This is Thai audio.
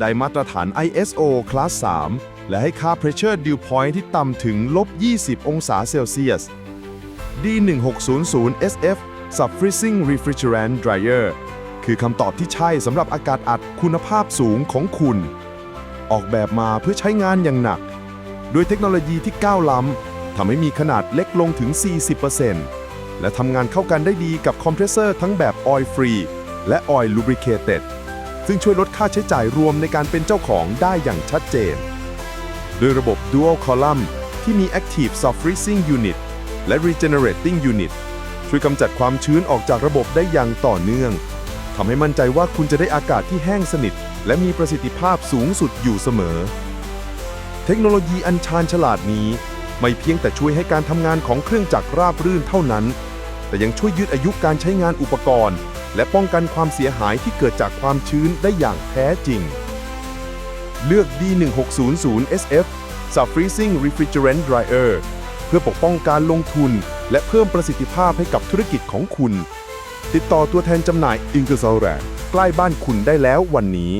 ได้มาตรฐาน ISO คลาส3และให้ค่า Pressure Dew Point ที่ต่ำถึงลบ 20 องศาเซลเซียส D1600 SF Sub Freezing Refrigerant Dryer คือคำตอบที่ใช่สำหรับอากาศอัดคุณภาพสูงของคุณ ออกแบบมาเพื่อใช้งานอย่างหนัก ด้วยเทคโนโลยีที่ก้าวล้ำทำให้มีขนาดเล็กลงถึง 40%และทำงานเข้ากันได้ดีกับคอมเพรสเซอร์ทั้งแบบ Oil Free และ Oil Lubricated ซึ่งช่วยลดค่าใช้จ่ายรวมในการเป็นเจ้าของได้อย่างชัดเจนด้วยระบบ Dual Column ที่มี Active Soft Freezing Unit และ Regenerating Unit ช่วยกำจัดความชื้นออกจากระบบได้อย่างต่อเนื่องทำให้มั่นใจว่าคุณจะได้อากาศที่แห้งสนิท และมีประสิทธิภาพสูงสุดอยู่เสมอ เทคโนโลยีอันชาญฉลาดนี้ ไม่เพียงแต่ช่วยให้การทำงานของเครื่องจักรราบรื่นเท่านั้น แต่ยังช่วยยืดอายุการใช้งานอุปกรณ์ และป้องกันความเสียหายที่เกิดจากความชื้นได้อย่างแท้จริง เลือก D1600 SF Sub Freezing Refrigerant Dryer เพื่อปกป้องการลงทุน และเพิ่มประสิทธิภาพให้กับธุรกิจของคุณ ติดต่อตัวแทนจำหน่าย i n g e r s o l r a ใกล้บ้านคุณได้แล้ววันนี้